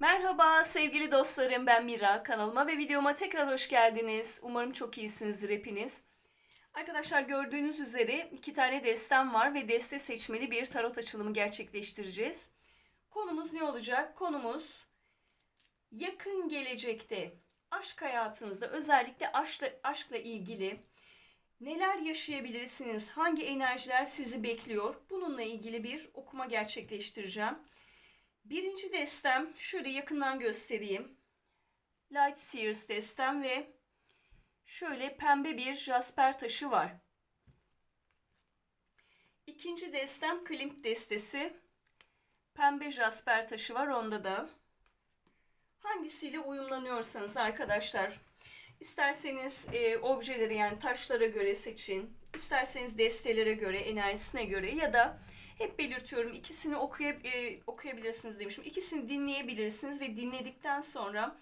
Merhaba sevgili dostlarım ben Mira. Kanalıma ve videoma tekrar hoş geldiniz. Umarım çok iyisinizdir hepiniz. Arkadaşlar gördüğünüz üzere iki tane destem var ve deste seçmeli bir tarot açılımı gerçekleştireceğiz. Konumuz ne olacak? Konumuz yakın gelecekte aşk hayatınızda özellikle aşkla, aşkla ilgili neler yaşayabilirsiniz? Hangi enerjiler sizi bekliyor? Bununla ilgili bir okuma gerçekleştireceğim. Birinci destem şöyle yakından göstereyim. Light Sears destem ve şöyle pembe bir jasper taşı var. İkinci destem Klimt destesi. Pembe jasper taşı var onda da. Hangisiyle uyumlanıyorsanız arkadaşlar isterseniz e, objeleri yani taşlara göre seçin. isterseniz destelere göre, enerjisine göre ya da hep belirtiyorum ikisini okuyab e, okuyabilirsiniz demişim. İkisini dinleyebilirsiniz ve dinledikten sonra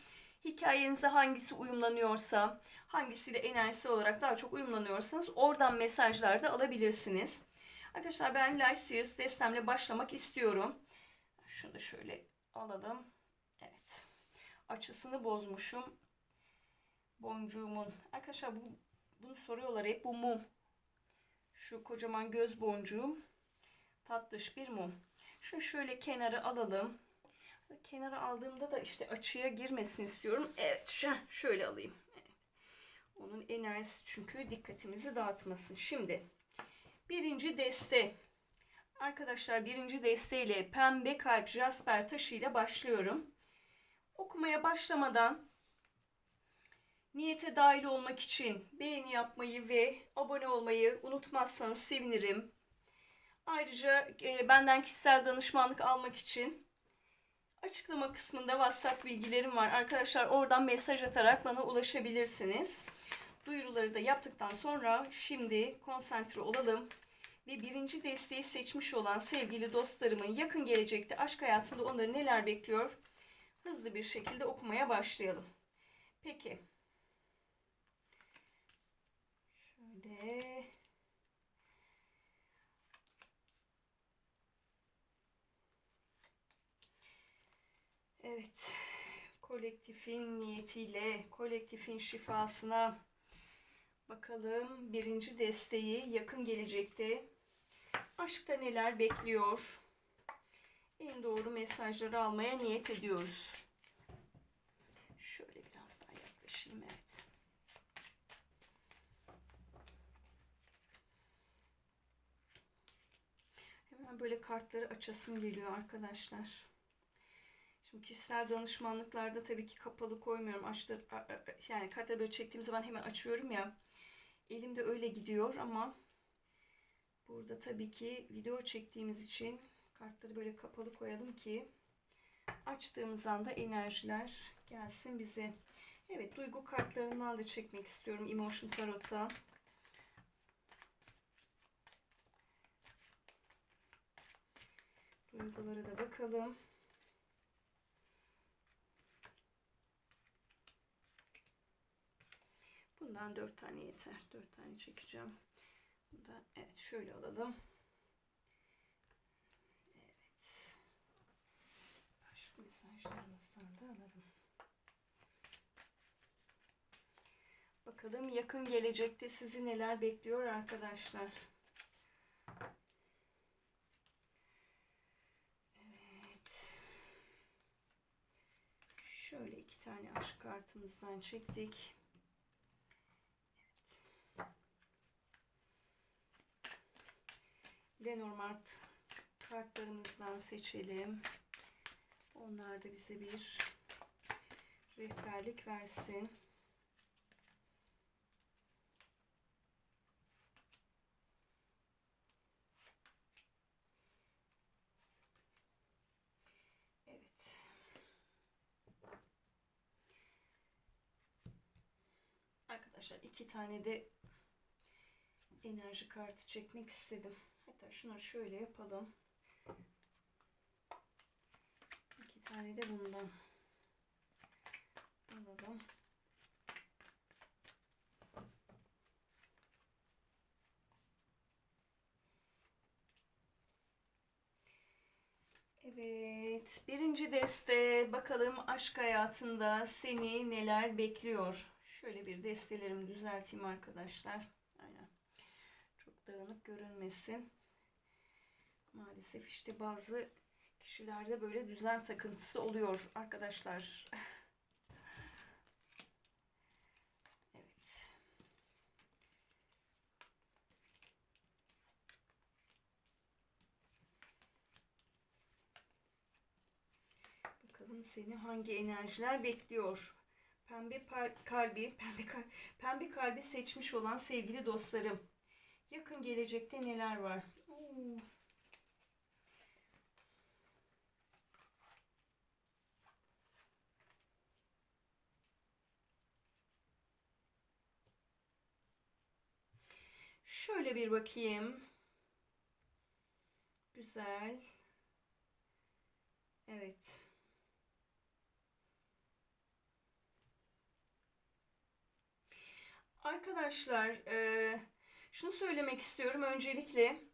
hikayenize hangisi uyumlanıyorsa, hangisiyle enerjisi olarak daha çok uyumlanıyorsanız oradan mesajlar da alabilirsiniz. Arkadaşlar ben Light Series destemle başlamak istiyorum. Şunu da şöyle alalım. Evet. Açısını bozmuşum. Boncuğumun. Arkadaşlar bu, bunu soruyorlar hep bu mum. Şu kocaman göz boncuğum tatlış bir mum. Şunu şöyle kenara alalım. Kenara aldığımda da işte açıya girmesin istiyorum. Evet şöyle alayım. Onun enerjisi çünkü dikkatimizi dağıtmasın. Şimdi birinci deste. Arkadaşlar birinci desteyle pembe kalp jasper taşıyla başlıyorum. Okumaya başlamadan niyete dahil olmak için beğeni yapmayı ve abone olmayı unutmazsanız sevinirim. Ayrıca e, benden kişisel danışmanlık almak için açıklama kısmında WhatsApp bilgilerim var. Arkadaşlar oradan mesaj atarak bana ulaşabilirsiniz. Duyuruları da yaptıktan sonra şimdi konsantre olalım ve birinci desteği seçmiş olan sevgili dostlarımın yakın gelecekte aşk hayatında onları neler bekliyor? Hızlı bir şekilde okumaya başlayalım. Peki. Şöyle Evet, kolektifin niyetiyle, kolektifin şifasına bakalım. Birinci desteği yakın gelecekte aşkta neler bekliyor? En doğru mesajları almaya niyet ediyoruz. Şöyle biraz daha yaklaşayım, evet. Hemen böyle kartları açasım geliyor arkadaşlar. Şimdi kişisel danışmanlıklarda tabii ki kapalı koymuyorum. Açtır, yani kartları böyle çektiğim zaman hemen açıyorum ya. Elimde öyle gidiyor ama burada tabii ki video çektiğimiz için kartları böyle kapalı koyalım ki açtığımız anda enerjiler gelsin bize. Evet duygu kartlarından da çekmek istiyorum Emotion Tarot'ta. Duygulara da bakalım. Bundan 4 tane yeter. 4 tane çekeceğim. Bunu da evet şöyle alalım. Evet. Başka mesajlarımızdan da alalım. Bakalım yakın gelecekte sizi neler bekliyor arkadaşlar. Evet. Şöyle iki tane aşk kartımızdan çektik. Lenormand kartlarımızdan seçelim. Onlar da bize bir rehberlik versin. Evet. Arkadaşlar iki tane de enerji kartı çekmek istedim. Hatta şunu şöyle yapalım. İki tane de bundan alalım. Evet, birinci deste bakalım aşk hayatında seni neler bekliyor. Şöyle bir destelerimi düzelteyim arkadaşlar. Aynen. Çok dağınık görünmesin. Maalesef işte bazı kişilerde böyle düzen takıntısı oluyor arkadaşlar. Evet. Bakalım seni hangi enerjiler bekliyor? Pembe kalbi, pembe, kal- pembe kalbi seçmiş olan sevgili dostlarım. Yakın gelecekte neler var? Oo. Şöyle bir bakayım. Güzel. Evet. Arkadaşlar, e, şunu söylemek istiyorum. Öncelikle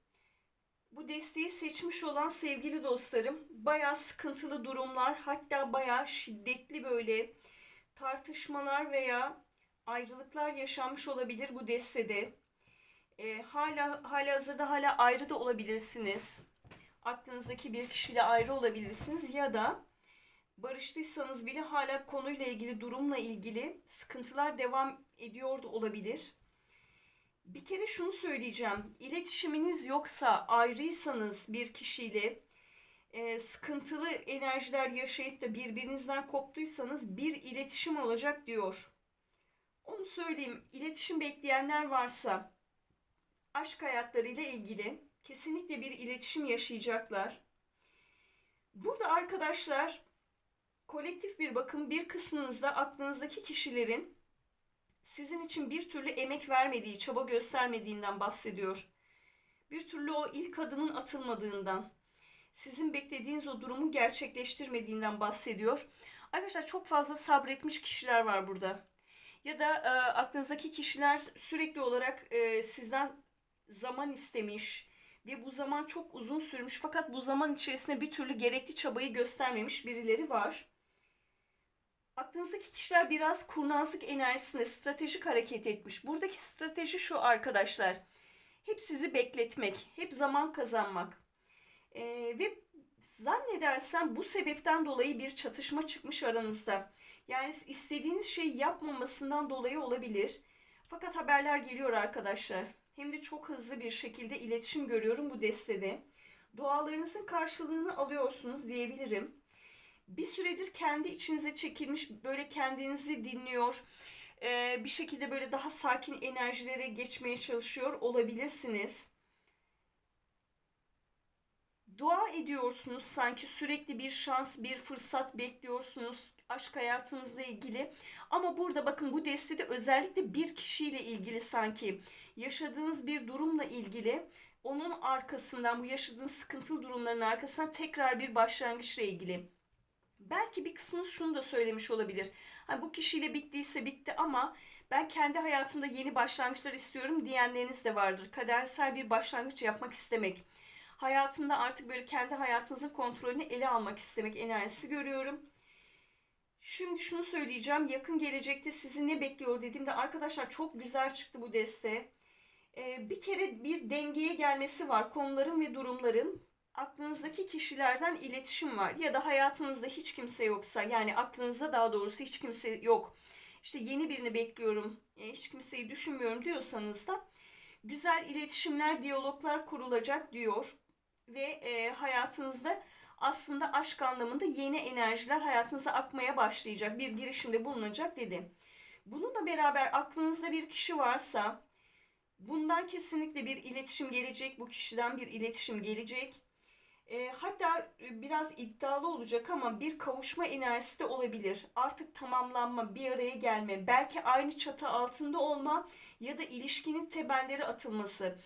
bu desteği seçmiş olan sevgili dostlarım, bayağı sıkıntılı durumlar, hatta bayağı şiddetli böyle tartışmalar veya ayrılıklar yaşanmış olabilir bu destede. E, hala hala hazırda hala ayrı da olabilirsiniz. Aklınızdaki bir kişiyle ayrı olabilirsiniz ya da barıştıysanız bile hala konuyla ilgili, durumla ilgili sıkıntılar devam ediyor da olabilir. Bir kere şunu söyleyeceğim. İletişiminiz yoksa, ayrıysanız bir kişiyle e, sıkıntılı enerjiler yaşayıp da birbirinizden koptuysanız bir iletişim olacak diyor. Onu söyleyeyim. İletişim bekleyenler varsa aşk hayatlarıyla ilgili kesinlikle bir iletişim yaşayacaklar. Burada arkadaşlar kolektif bir bakım bir kısmınızda aklınızdaki kişilerin sizin için bir türlü emek vermediği, çaba göstermediğinden bahsediyor. Bir türlü o ilk adımın atılmadığından, sizin beklediğiniz o durumu gerçekleştirmediğinden bahsediyor. Arkadaşlar çok fazla sabretmiş kişiler var burada. Ya da e, aklınızdaki kişiler sürekli olarak e, sizden zaman istemiş ve bu zaman çok uzun sürmüş fakat bu zaman içerisinde bir türlü gerekli çabayı göstermemiş birileri var. Aklınızdaki kişiler biraz kurnazlık enerjisinde stratejik hareket etmiş. Buradaki strateji şu arkadaşlar. Hep sizi bekletmek, hep zaman kazanmak. Ee, ve zannedersem bu sebepten dolayı bir çatışma çıkmış aranızda. Yani istediğiniz şeyi yapmamasından dolayı olabilir. Fakat haberler geliyor arkadaşlar. Hem de çok hızlı bir şekilde iletişim görüyorum bu destede. Dualarınızın karşılığını alıyorsunuz diyebilirim bir süredir kendi içinize çekilmiş böyle kendinizi dinliyor bir şekilde böyle daha sakin enerjilere geçmeye çalışıyor olabilirsiniz. Dua ediyorsunuz sanki sürekli bir şans, bir fırsat bekliyorsunuz aşk hayatınızla ilgili. Ama burada bakın bu destede özellikle bir kişiyle ilgili sanki yaşadığınız bir durumla ilgili onun arkasından bu yaşadığınız sıkıntılı durumların arkasından tekrar bir başlangıçla ilgili Belki bir kısmınız şunu da söylemiş olabilir. Hani bu kişiyle bittiyse bitti ama ben kendi hayatımda yeni başlangıçlar istiyorum diyenleriniz de vardır. Kadersel bir başlangıç yapmak istemek. Hayatında artık böyle kendi hayatınızın kontrolünü ele almak istemek enerjisi görüyorum. Şimdi şunu söyleyeceğim. Yakın gelecekte sizi ne bekliyor dediğimde arkadaşlar çok güzel çıktı bu deste. Ee, bir kere bir dengeye gelmesi var konuların ve durumların aklınızdaki kişilerden iletişim var ya da hayatınızda hiç kimse yoksa yani aklınızda daha doğrusu hiç kimse yok. İşte yeni birini bekliyorum, e, hiç kimseyi düşünmüyorum diyorsanız da güzel iletişimler, diyaloglar kurulacak diyor ve e, hayatınızda aslında aşk anlamında yeni enerjiler hayatınıza akmaya başlayacak, bir girişimde bulunacak dedi. Bununla beraber aklınızda bir kişi varsa bundan kesinlikle bir iletişim gelecek, bu kişiden bir iletişim gelecek e, hatta e, biraz iddialı olacak ama bir kavuşma enerjisi de olabilir. Artık tamamlanma, bir araya gelme, belki aynı çatı altında olma ya da ilişkinin temelleri atılması.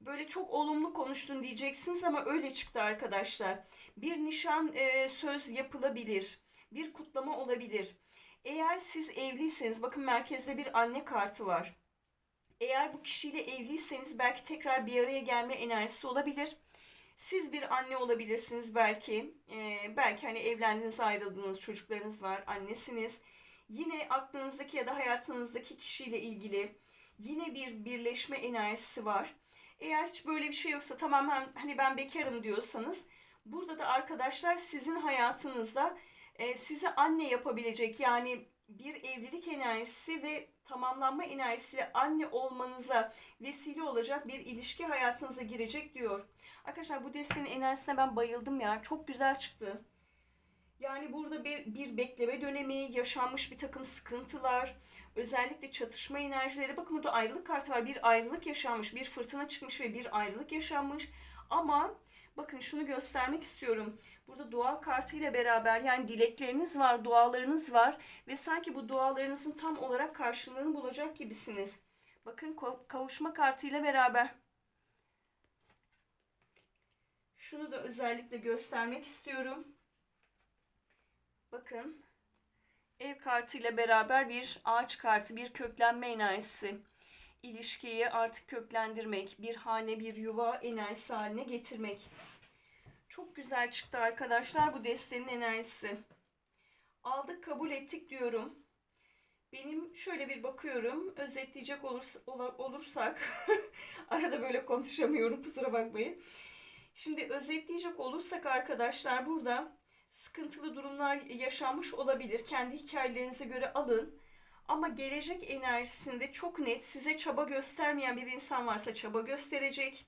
Böyle çok olumlu konuştun diyeceksiniz ama öyle çıktı arkadaşlar. Bir nişan e, söz yapılabilir. Bir kutlama olabilir. Eğer siz evliyseniz bakın merkezde bir anne kartı var. Eğer bu kişiyle evliyseniz belki tekrar bir araya gelme enerjisi olabilir Siz bir anne olabilirsiniz belki. Ee, belki hani evlendiniz, ayrıldınız, çocuklarınız var, annesiniz. Yine aklınızdaki ya da hayatınızdaki kişiyle ilgili yine bir birleşme enerjisi var. Eğer hiç böyle bir şey yoksa tamamen hani ben bekarım diyorsanız burada da arkadaşlar sizin hayatınızda e, sizi anne yapabilecek yani bir evlilik enerjisi ve tamamlanma enerjisiyle anne olmanıza vesile olacak bir ilişki hayatınıza girecek diyor. Arkadaşlar bu destenin enerjisine ben bayıldım ya. Çok güzel çıktı. Yani burada bir, bir bekleme dönemi, yaşanmış bir takım sıkıntılar, özellikle çatışma enerjileri. Bakın burada ayrılık kartı var. Bir ayrılık yaşanmış, bir fırtına çıkmış ve bir ayrılık yaşanmış. Ama bakın şunu göstermek istiyorum. Burada dua kartı ile beraber yani dilekleriniz var, dualarınız var ve sanki bu dualarınızın tam olarak karşılığını bulacak gibisiniz. Bakın kavuşma kartı ile beraber. Şunu da özellikle göstermek istiyorum. Bakın ev kartı ile beraber bir ağaç kartı, bir köklenme enerjisi. İlişkiyi artık köklendirmek, bir hane, bir yuva enerjisi haline getirmek. Çok güzel çıktı arkadaşlar bu destenin enerjisi. Aldık kabul ettik diyorum. Benim şöyle bir bakıyorum. Özetleyecek olursak arada böyle konuşamıyorum kusura bakmayın. Şimdi özetleyecek olursak arkadaşlar burada sıkıntılı durumlar yaşanmış olabilir. Kendi hikayelerinize göre alın. Ama gelecek enerjisinde çok net size çaba göstermeyen bir insan varsa çaba gösterecek.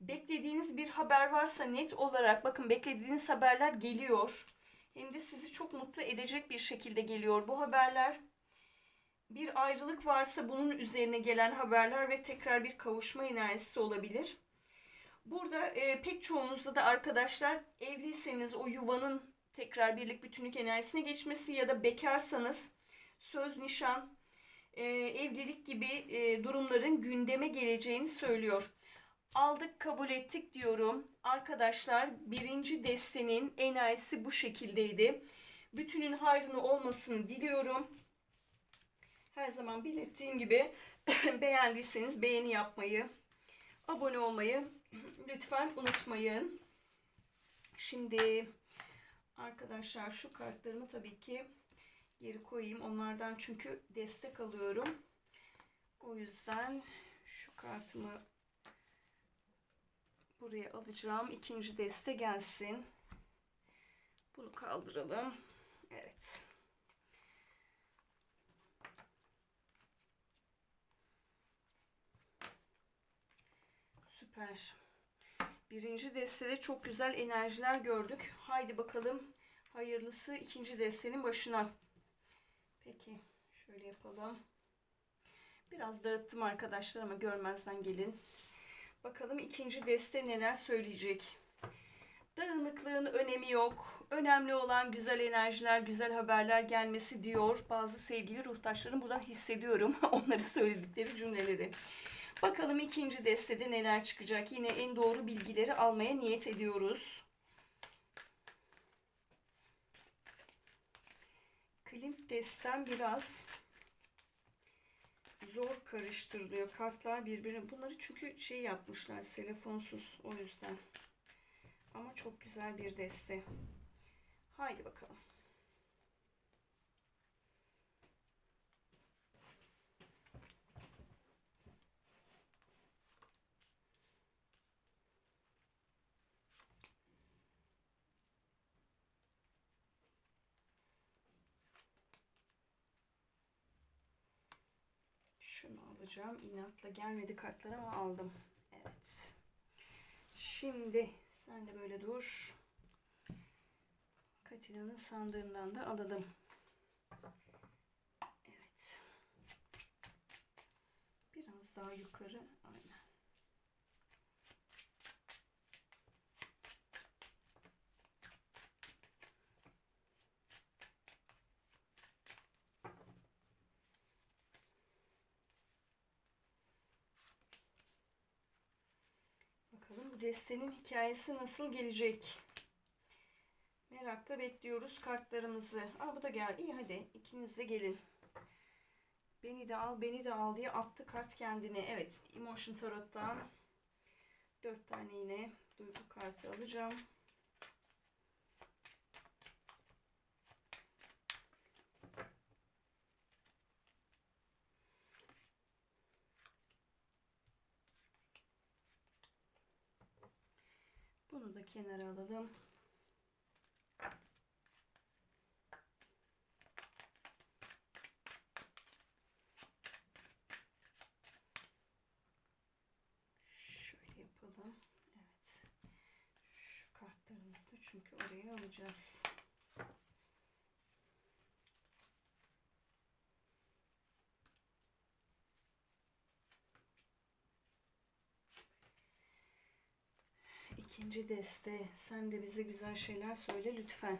Beklediğiniz bir haber varsa net olarak bakın beklediğiniz haberler geliyor. Hem de sizi çok mutlu edecek bir şekilde geliyor bu haberler. Bir ayrılık varsa bunun üzerine gelen haberler ve tekrar bir kavuşma enerjisi olabilir. Burada e, pek çoğunuzda da arkadaşlar evliyseniz o yuvanın tekrar birlik bütünlük enerjisine geçmesi ya da bekarsanız söz, nişan, e, evlilik gibi e, durumların gündeme geleceğini söylüyor. Aldık kabul ettik diyorum. Arkadaşlar birinci destenin enerjisi bu şekildeydi. Bütünün hayrını olmasını diliyorum. Her zaman belirttiğim gibi beğendiyseniz beğeni yapmayı, abone olmayı lütfen unutmayın. Şimdi arkadaşlar şu kartlarımı tabii ki geri koyayım. Onlardan çünkü destek alıyorum. O yüzden şu kartımı buraya alacağım. İkinci deste gelsin. Bunu kaldıralım. Evet. Süper. Birinci destede çok güzel enerjiler gördük. Haydi bakalım hayırlısı ikinci destenin başına. Peki şöyle yapalım. Biraz dağıttım arkadaşlar ama görmezden gelin. Bakalım ikinci deste neler söyleyecek. Dağınıklığın önemi yok. Önemli olan güzel enerjiler, güzel haberler gelmesi diyor. Bazı sevgili ruhtaşlarım buradan hissediyorum. Onları söyledikleri cümleleri. Bakalım ikinci destede neler çıkacak. Yine en doğru bilgileri almaya niyet ediyoruz. Klimt destem biraz zor karıştırılıyor. Kartlar birbirine. Bunları çünkü şey yapmışlar. Telefonsuz o yüzden. Ama çok güzel bir deste. Haydi bakalım. Şunu alacağım. İnatla gelmedi kartlar ama aldım. Evet. Şimdi sen de böyle dur. Katina'nın sandığından da alalım. Evet. Biraz daha yukarı. Aynen. Bakalım bu destenin hikayesi nasıl gelecek? Merakla bekliyoruz kartlarımızı. Aa bu da geldi. İyi hadi ikiniz de gelin. Beni de al, beni de al diye attı kart kendine. Evet, Emotion Tarot'tan 4 tane yine Duygu kartı alacağım. Bunu da kenara alalım. Şöyle yapalım. Evet. Şu kartlarımızı da çünkü oraya alacağız. İkinci deste. Sen de bize güzel şeyler söyle lütfen.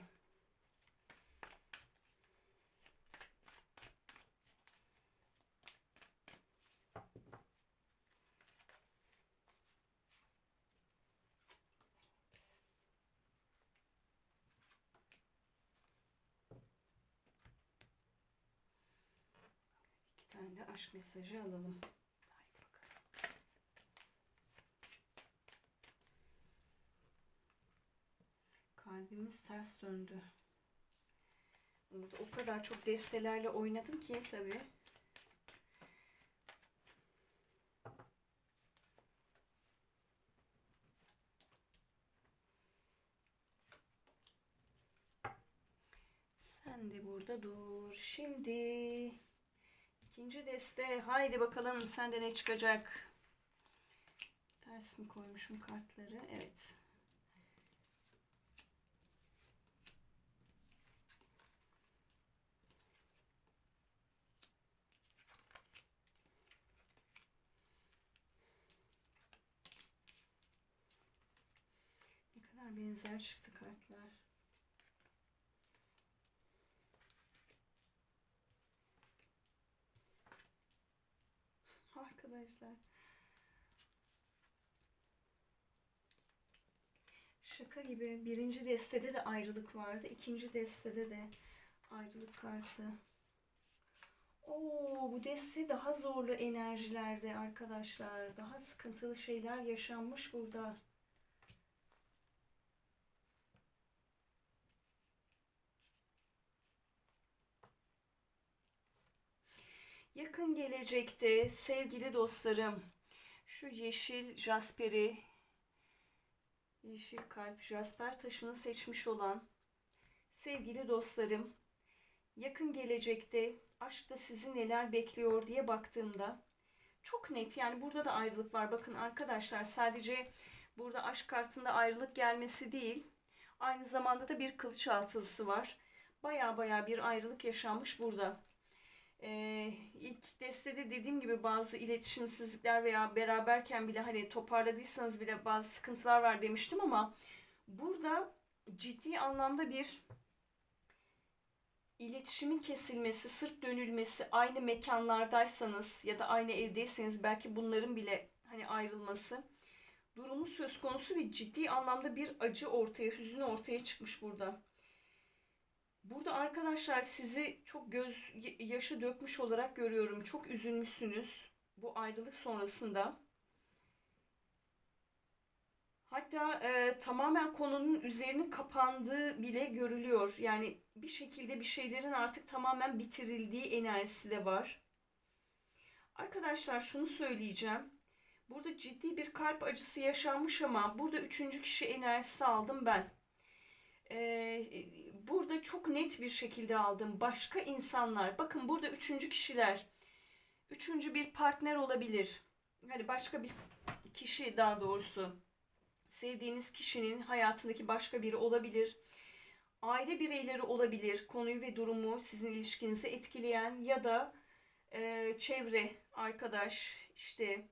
İki tane de aşk mesajı alalım. Kalbimiz ters döndü. Orada o kadar çok destelerle oynadım ki tabii. Sen de burada dur. Şimdi ikinci deste. Haydi bakalım sende ne çıkacak? Ters mi koymuşum kartları? Evet. Ne kadar benzer çıktı kartlar. Arkadaşlar. Şaka gibi. Birinci destede de ayrılık vardı. İkinci destede de ayrılık kartı. Oo, bu deste daha zorlu enerjilerde arkadaşlar. Daha sıkıntılı şeyler yaşanmış burada. Yakın gelecekte sevgili dostlarım şu yeşil jasperi yeşil kalp jasper taşını seçmiş olan sevgili dostlarım yakın gelecekte aşkta sizi neler bekliyor diye baktığımda çok net yani burada da ayrılık var. Bakın arkadaşlar sadece burada aşk kartında ayrılık gelmesi değil aynı zamanda da bir kılıç altılısı var. Baya baya bir ayrılık yaşanmış burada. Ee, ilk destede dediğim gibi bazı iletişimsizlikler veya beraberken bile hani toparladıysanız bile bazı sıkıntılar var demiştim ama burada ciddi anlamda bir iletişimin kesilmesi, sırt dönülmesi, aynı mekanlardaysanız ya da aynı evdeyseniz belki bunların bile hani ayrılması durumu söz konusu ve ciddi anlamda bir acı ortaya, hüzün ortaya çıkmış burada. Burada arkadaşlar sizi çok göz yaşı dökmüş olarak görüyorum. Çok üzülmüşsünüz bu ayrılık sonrasında. Hatta e, tamamen konunun üzerinin kapandığı bile görülüyor. Yani bir şekilde bir şeylerin artık tamamen bitirildiği enerjisi de var. Arkadaşlar şunu söyleyeceğim. Burada ciddi bir kalp acısı yaşanmış ama burada üçüncü kişi enerjisi aldım ben. Ee, burada çok net bir şekilde aldım. Başka insanlar. Bakın burada üçüncü kişiler. Üçüncü bir partner olabilir. Hani başka bir kişi daha doğrusu. Sevdiğiniz kişinin hayatındaki başka biri olabilir. Aile bireyleri olabilir. Konuyu ve durumu sizin ilişkinizi etkileyen ya da e, çevre, arkadaş, işte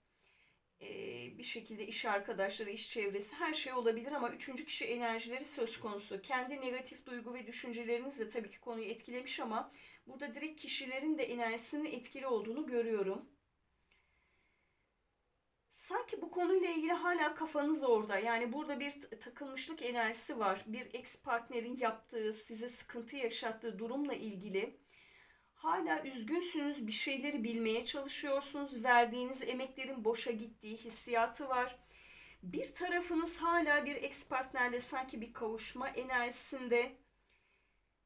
bir şekilde iş arkadaşları, iş çevresi her şey olabilir ama üçüncü kişi enerjileri söz konusu. Kendi negatif duygu ve düşünceleriniz de tabii ki konuyu etkilemiş ama burada direkt kişilerin de enerjisinin etkili olduğunu görüyorum. Sanki bu konuyla ilgili hala kafanız orada. Yani burada bir takılmışlık enerjisi var. Bir ex partnerin yaptığı, size sıkıntı yaşattığı durumla ilgili Hala üzgünsünüz, bir şeyleri bilmeye çalışıyorsunuz. Verdiğiniz emeklerin boşa gittiği hissiyatı var. bir tarafınız hala bir ex partnerle sanki bir kavuşma enerjisinde.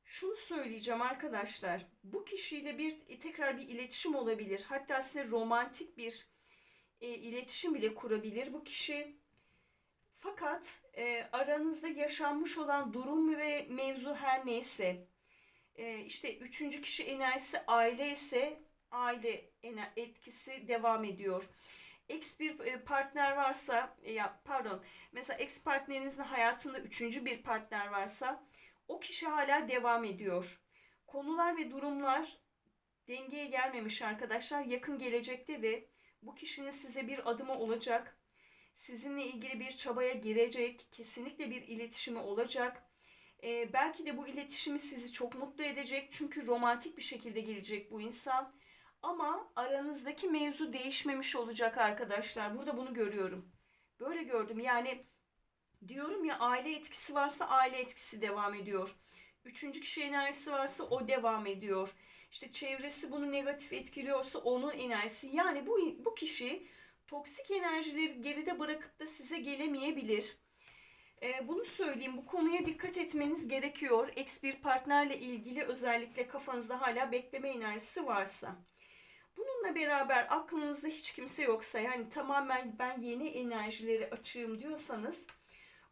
Şunu söyleyeceğim arkadaşlar. Bu kişiyle bir tekrar bir iletişim olabilir. Hatta size romantik bir e, iletişim bile kurabilir bu kişi. Fakat e, aranızda yaşanmış olan durum ve mevzu her neyse, e, işte üçüncü kişi enerjisi aile ise aile etkisi devam ediyor. Ex bir e, partner varsa, e, ya pardon, mesela ex partnerinizin hayatında üçüncü bir partner varsa, o kişi hala devam ediyor. Konular ve durumlar dengeye gelmemiş arkadaşlar. Yakın gelecekte de bu kişinin size bir adımı olacak sizinle ilgili bir çabaya girecek, kesinlikle bir iletişimi olacak. Ee, belki de bu iletişimi sizi çok mutlu edecek çünkü romantik bir şekilde gelecek bu insan. Ama aranızdaki mevzu değişmemiş olacak arkadaşlar. Burada bunu görüyorum. Böyle gördüm. Yani diyorum ya aile etkisi varsa aile etkisi devam ediyor. Üçüncü kişi enerjisi varsa o devam ediyor. İşte çevresi bunu negatif etkiliyorsa onun enerjisi. Yani bu, bu kişi toksik enerjileri geride bırakıp da size gelemeyebilir. Ee, bunu söyleyeyim. Bu konuya dikkat etmeniz gerekiyor. Ex bir partnerle ilgili özellikle kafanızda hala bekleme enerjisi varsa. Bununla beraber aklınızda hiç kimse yoksa yani tamamen ben yeni enerjileri açığım diyorsanız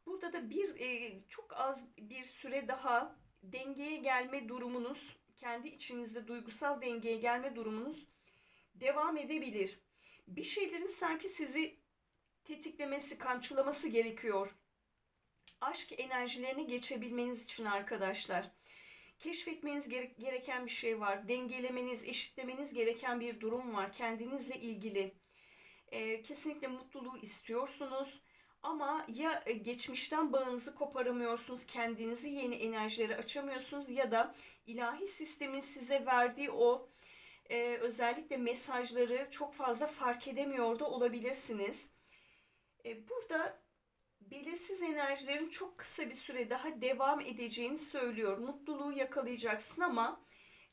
burada da bir e, çok az bir süre daha dengeye gelme durumunuz kendi içinizde duygusal dengeye gelme durumunuz devam edebilir bir şeylerin sanki sizi tetiklemesi, kamçılaması gerekiyor. Aşk enerjilerini geçebilmeniz için arkadaşlar. Keşfetmeniz gere- gereken bir şey var. Dengelemeniz, eşitlemeniz gereken bir durum var. Kendinizle ilgili. Ee, kesinlikle mutluluğu istiyorsunuz. Ama ya e, geçmişten bağınızı koparamıyorsunuz, kendinizi yeni enerjileri açamıyorsunuz ya da ilahi sistemin size verdiği o e, özellikle mesajları çok fazla fark edemiyor da olabilirsiniz. E, burada belirsiz enerjilerin çok kısa bir süre daha devam edeceğini söylüyor. Mutluluğu yakalayacaksın ama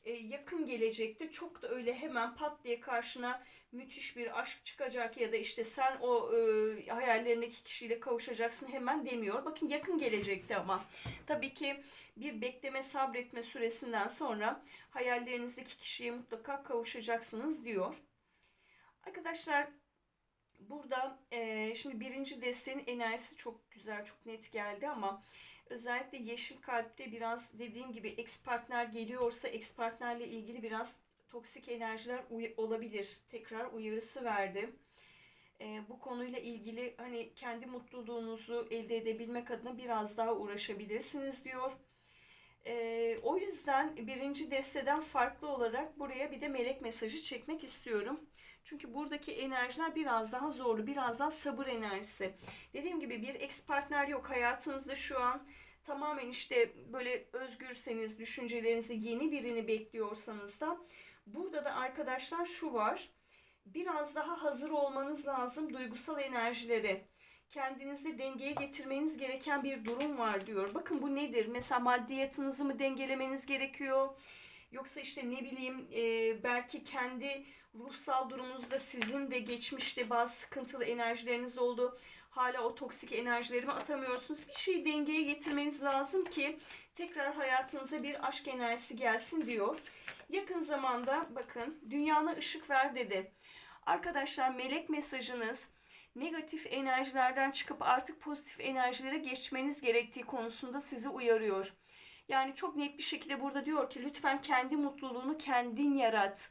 e, yakın gelecekte çok da öyle hemen pat diye karşına müthiş bir aşk çıkacak ya da işte sen o e, hayallerindeki kişiyle kavuşacaksın hemen demiyor. Bakın yakın gelecekte ama tabii ki bir bekleme sabretme süresinden sonra hayallerinizdeki kişiye mutlaka kavuşacaksınız diyor. Arkadaşlar burada e, şimdi birinci desteğin enerjisi çok güzel çok net geldi ama özellikle yeşil kalpte biraz dediğim gibi ex partner geliyorsa ex partnerle ilgili biraz toksik enerjiler olabilir. Tekrar uyarısı verdi. E, bu konuyla ilgili hani kendi mutluluğunuzu elde edebilmek adına biraz daha uğraşabilirsiniz diyor. E, o yüzden birinci desteden farklı olarak buraya bir de melek mesajı çekmek istiyorum. Çünkü buradaki enerjiler biraz daha zorlu, biraz daha sabır enerjisi. Dediğim gibi bir ex partner yok hayatınızda şu an. Tamamen işte böyle özgürseniz, düşüncelerinizde yeni birini bekliyorsanız da burada da arkadaşlar şu var. Biraz daha hazır olmanız lazım duygusal enerjileri kendinizde dengeye getirmeniz gereken bir durum var diyor. Bakın bu nedir? Mesela maddiyatınızı mı dengelemeniz gerekiyor? Yoksa işte ne bileyim e, belki kendi ruhsal durumunuzda sizin de geçmişte bazı sıkıntılı enerjileriniz oldu. Hala o toksik enerjileri mi atamıyorsunuz? Bir şeyi dengeye getirmeniz lazım ki tekrar hayatınıza bir aşk enerjisi gelsin diyor. Yakın zamanda bakın dünyana ışık ver dedi. Arkadaşlar melek mesajınız negatif enerjilerden çıkıp artık pozitif enerjilere geçmeniz gerektiği konusunda sizi uyarıyor. Yani çok net bir şekilde burada diyor ki lütfen kendi mutluluğunu kendin yarat.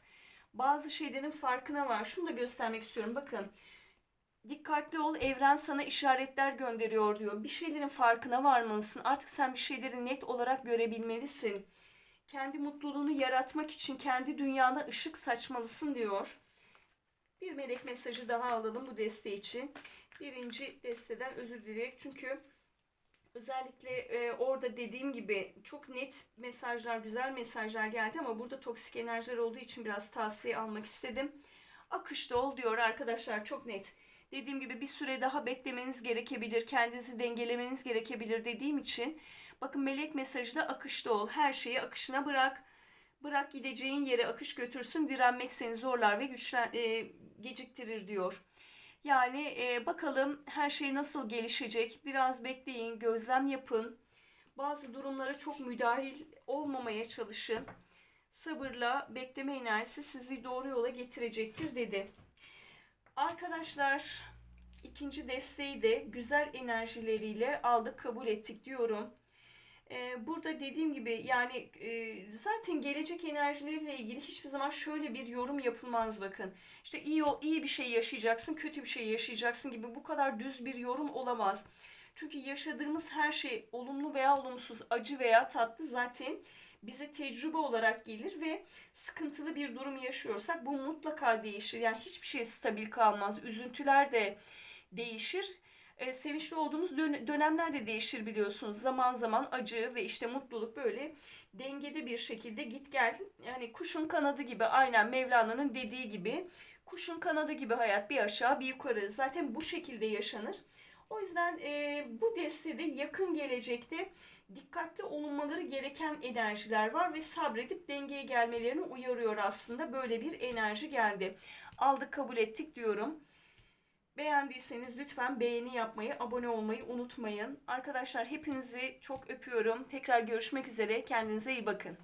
Bazı şeylerin farkına var. Şunu da göstermek istiyorum. Bakın. Dikkatli ol. Evren sana işaretler gönderiyor diyor. Bir şeylerin farkına varmalısın. Artık sen bir şeyleri net olarak görebilmelisin. Kendi mutluluğunu yaratmak için kendi dünyana ışık saçmalısın diyor. Bir melek mesajı daha alalım bu deste için. Birinci desteden özür dileyerek çünkü özellikle e, orada dediğim gibi çok net mesajlar, güzel mesajlar geldi ama burada toksik enerjiler olduğu için biraz tavsiye almak istedim. Akışta ol diyor arkadaşlar çok net. Dediğim gibi bir süre daha beklemeniz gerekebilir, kendinizi dengelemeniz gerekebilir dediğim için bakın melek mesajı da akışta ol. Her şeyi akışına bırak. Bırak gideceğin yere akış götürsün, direnmek seni zorlar ve güçlen, e, geciktirir diyor. Yani e, bakalım her şey nasıl gelişecek. Biraz bekleyin, gözlem yapın. Bazı durumlara çok müdahil olmamaya çalışın. Sabırla bekleme enerjisi sizi doğru yola getirecektir dedi. Arkadaşlar ikinci desteği de güzel enerjileriyle aldık kabul ettik diyorum. Burada dediğim gibi yani zaten gelecek enerjileriyle ilgili hiçbir zaman şöyle bir yorum yapılmaz bakın. İşte iyi o iyi bir şey yaşayacaksın, kötü bir şey yaşayacaksın gibi bu kadar düz bir yorum olamaz. Çünkü yaşadığımız her şey olumlu veya olumsuz, acı veya tatlı zaten bize tecrübe olarak gelir ve sıkıntılı bir durum yaşıyorsak bu mutlaka değişir. Yani hiçbir şey stabil kalmaz. Üzüntüler de değişir. Ee, sevinçli olduğumuz dön- dönemler de değişir biliyorsunuz. Zaman zaman acı ve işte mutluluk böyle dengede bir şekilde git gel. Yani kuşun kanadı gibi aynen Mevlana'nın dediği gibi kuşun kanadı gibi hayat bir aşağı bir yukarı zaten bu şekilde yaşanır. O yüzden e, bu destede yakın gelecekte dikkatli olunmaları gereken enerjiler var ve sabredip dengeye gelmelerini uyarıyor aslında. Böyle bir enerji geldi. Aldık kabul ettik diyorum. Beğendiyseniz lütfen beğeni yapmayı, abone olmayı unutmayın. Arkadaşlar hepinizi çok öpüyorum. Tekrar görüşmek üzere. Kendinize iyi bakın.